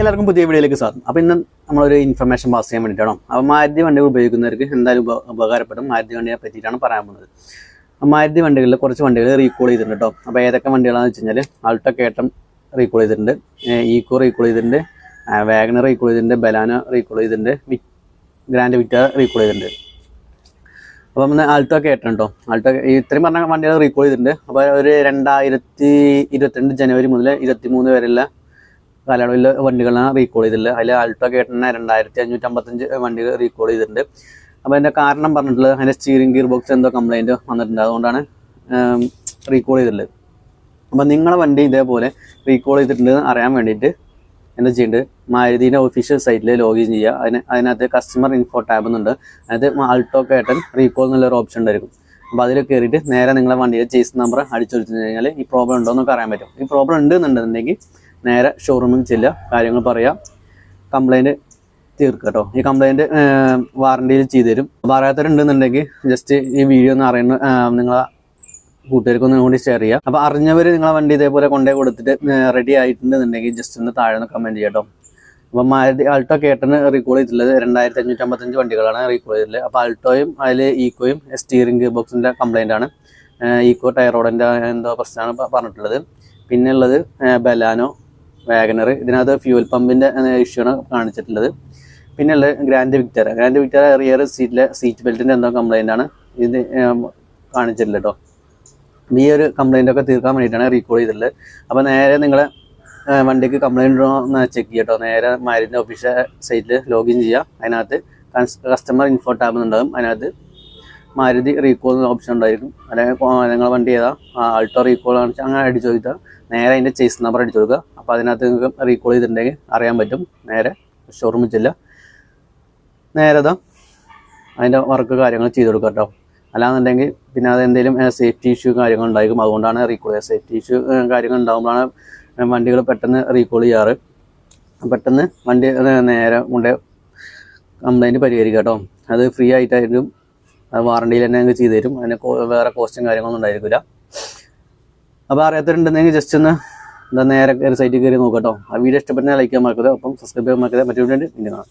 എല്ലാവർക്കും പുതിയ വീഡിയോയിലേക്ക് സ്വാഗതം. അപ്പോൾ ഇന്ന് നമ്മളൊരു ഇൻഫർമേഷൻ പാസ് ചെയ്യാൻ വേണ്ടിയിട്ടാണോ? അപ്പോൾ മാരുതി വണ്ടികൾ ഉപയോഗിക്കുന്നവർക്ക് എന്തായാലും ഉപകാരപ്പെടും. മാരുതി വണ്ടിയെ പറ്റിയിട്ടാണ് പറയാൻ പോകുന്നത്. മാരുതി വണ്ടികളിൽ കുറച്ച് വണ്ടികൾ റീകോൾ ചെയ്തിട്ടുണ്ട് കേട്ടോ അപ്പോൾ ഏതൊക്കെ വണ്ടികളാണെന്ന് വെച്ച് കഴിഞ്ഞാൽ ആൾട്ടോ കേട്ടം റീകോൾ ചെയ്തിട്ടുണ്ട് ഈക്കോ റീകോൾ ചെയ്തിട്ടുണ്ട് വാഗണർ റീകോൾ ചെയ്തിട്ടുണ്ട് ബലാനോ റീകോൾ ചെയ്തിട്ടുണ്ട് ഗ്രാൻഡ് വിറ്റ റീകോൾ ചെയ്തിട്ടുണ്ട്. അപ്പോൾ നമ്മൾ ആൾട്ടോ കേട്ടം കേട്ടോ ആൾട്ടോ ഇത്രയും പറഞ്ഞ വണ്ടികൾ റീകോൾ ചെയ്തിട്ടുണ്ട്. അപ്പോൾ ഒരു രണ്ടായിരത്തി ഇരുപത്തിരണ്ട് ജനുവരി മുതൽ ഇരുപത്തി മൂന്ന് വരെയുള്ള കാലയളവിൽ വണ്ടികളാണ് റീകോൾ ചെയ്തിട്ടുള്ളത്. അതിൽ ആൾട്ടോ കേട്ടനെ രണ്ടായിരത്തി അഞ്ഞൂറ്റി അമ്പത്തഞ്ച് വണ്ടികൾ റീകോൾ ചെയ്തിട്ടുണ്ട്. അപ്പോൾ അതിന്റെ കാരണം പറഞ്ഞിട്ടുള്ളത് അതിന്റെ സ്റ്റീറിംഗ് ഗിയർ ബോക്സ് എന്തോ കംപ്ലൈന്റ് വന്നിട്ടുണ്ട്. അതുകൊണ്ടാണ് റീകോൾ ചെയ്തിട്ടുള്ളത്. അപ്പോൾ നിങ്ങളെ വണ്ടി ഇതേപോലെ റീകോൾ ചെയ്തിട്ടുണ്ട് അറിയാൻ വേണ്ടിയിട്ട് എന്താ ചെയ്യേണ്ടത് മാരുതിന്റെ ഒഫീഷ്യൽ സൈറ്റിൽ ലോഗിൻ ചെയ്യുക. അതിന് അതിനകത്ത് കസ്റ്റമർ ഇൻഫോ ടാബ് എന്നുണ്ട്. അതായത് ആൾട്ടോ കേട്ടൻ റീകോൾ എന്നുള്ളൊരു ഓപ്ഷൻ ഉണ്ടായിരിക്കും. അപ്പോൾ അതിൽ കയറിയിട്ട് നേരെ നിങ്ങളെ വണ്ടിയുടെ ചേസ് നമ്പർ അടിച്ചു കൊടുത്തു കഴിഞ്ഞാൽ ഈ പ്രോബ്ലം ഉണ്ടോ എന്നൊക്കെ അറിയാൻ പറ്റും. ഈ പ്രോബ്ലം ഉണ്ട് എന്നുണ്ടെന്നുണ്ടെങ്കിൽ നേരെ ഷോറൂമിൽ ചെല്ലുക കാര്യങ്ങൾ പറയാം. കംപ്ലൈന്റ് തീർക്കുക കേട്ടോ ഈ കംപ്ലൈന്റ് വാറണ്ടിയിൽ ചെയ്തു തരും പറയാത്തവരുണ്ടെന്നുണ്ടെങ്കിൽ ജസ്റ്റ് ഈ വീഡിയോ ഒന്ന് അറിയുന്ന നിങ്ങളെ കൂട്ടുകാർക്കൊന്നും കൂടി ഷെയർ ചെയ്യാം. അപ്പോൾ അറിഞ്ഞവർ നിങ്ങളെ വണ്ടി ഇതേപോലെ കൊണ്ടേ കൊടുത്തിട്ട് റെഡി ആയിട്ടുണ്ടെന്നുണ്ടെങ്കിൽ ജസ്റ്റ് ഒന്ന് താഴെ നിന്ന് കമന്റ് ചെയ്യാം കേട്ടോ അപ്പോൾ മാരുതി ആൾട്ടോ കേട്ടന് റീകോൾ ചെയ്തിട്ടുള്ളത് രണ്ടായിരത്തി അഞ്ഞൂറ്റി അമ്പത്തഞ്ച് വണ്ടികളാണ് റീകോൾ ചെയ്തിട്ടുള്ളത്. അപ്പോൾ ആൾട്ടോയും അതിൽ ഈക്കോയും സ്റ്റിയറിംഗ് ഗിയർ ബോക്സിന്റെ കംപ്ലൈന്റ് ആണ് ഈക്കോ ടയറോഡിന്റെ എന്തോ പ്രശ്നമാണ് പറഞ്ഞിട്ടുള്ളത്. പിന്നെ ഉള്ളത് ബലാനോ വാഗനർ ഇതിനകത്ത് ഫ്യൂൽ പമ്പിന്റെ ഇഷ്യൂ ആണ് കാണിച്ചിട്ടുള്ളത്. പിന്നെ ഉള്ളത് Grand Vitara Grand Vitara rear സീറ്റിലെ seat ബെൽറ്റിന്റെ എന്തോ കംപ്ലൈന്റ് ആണ് ഇത് കാണിച്ചിട്ടുള്ളത് കേട്ടോ ഈ ഒരു കംപ്ലൈന്റ് ഒക്കെ തീർക്കാൻ വേണ്ടിയിട്ടാണ് റീകോൾ ചെയ്തിട്ടുള്ളത്. അപ്പോൾ നേരെ നിങ്ങളെ വണ്ടിക്ക് കംപ്ലൈന്റ് ഉണ്ടോ എന്ന് ചെക്ക് ചെയ്യട്ടോ നേരെ മാരുതിന്റെ ഒഫീഷ്യൽ സൈറ്റിൽ ലോഗിൻ ചെയ്യുക അതിനകത്ത് കസ്റ്റമർ ഇൻഫോ ടാബ് ഉണ്ടാകും അതിനകത്ത് മാരുതി റീകോൾ എന്ന ഓപ്ഷൻ ഉണ്ടായിരിക്കും. അല്ലെങ്കിൽ നിങ്ങളെ വണ്ടി ഏതാ? ആൾട്ടോ റീകോൾ കാണിച്ചാൽ അങ്ങനെ അടിച്ചു ചോദിച്ചാൽ നേരെ അതിന്റെ ചേസ് നമ്പർ അടിച്ചു കൊടുക്കുക. അപ്പോൾ അതിനകത്ത് നിങ്ങൾക്ക് റീകോൾ ചെയ്തിട്ടുണ്ടെങ്കിൽ അറിയാൻ പറ്റും. നേരെ ഷോറൂമിൽ ചെല്ലുക. നേരെ ഇതാ അതിന്റെ വർക്ക് കാര്യങ്ങൾ ചെയ്ത് കൊടുക്കുക കേട്ടോ. അല്ലാന്നുണ്ടെങ്കിൽ പിന്നെ അത് എന്തെങ്കിലും സേഫ്റ്റി ഇഷ്യൂ കാര്യങ്ങൾ ഉണ്ടായിരിക്കും. അതുകൊണ്ടാണ് റീകോൾ ചെയ്യുക. സേഫ്റ്റി ഇഷ്യൂ കാര്യങ്ങൾ ഉണ്ടാകുമ്പോഴാണ് വണ്ടികൾ പെട്ടെന്ന് റീകോൾ ചെയ്യാറ്. പെട്ടെന്ന് വണ്ടി നേരെ കൊണ്ട് കംപ്ലൈന്റ് പരിഹരിക്കാം കേട്ടോ. അത് ഫ്രീ ആയിട്ടായിരിക്കും. അത് വാറണ്ടിയിൽ തന്നെ ഞങ്ങൾക്ക് ചെയ്തു തരും. അതിന് വേറെ കോസ്റ്റും കാര്യങ്ങളൊന്നും ഉണ്ടായിരിക്കില്ല അപ്പോൾ അറിയാത്തവരുണ്ടെങ്കിൽ ജസ്റ്റ് ഒന്ന് എന്താ നേരെ സൈറ്റിൽ കയറി നോക്കട്ടോ ആ വീഡിയോ ഇഷ്ടപ്പെട്ടാൽ ലൈക്ക് ചെയ്യാൻ മറക്കരുത്. അപ്പം സബ്സ്ക്രൈബ് ചെയ്യാൻ മറക്കരുത്. മറ്റൊരു പിന്നെ കാണാം.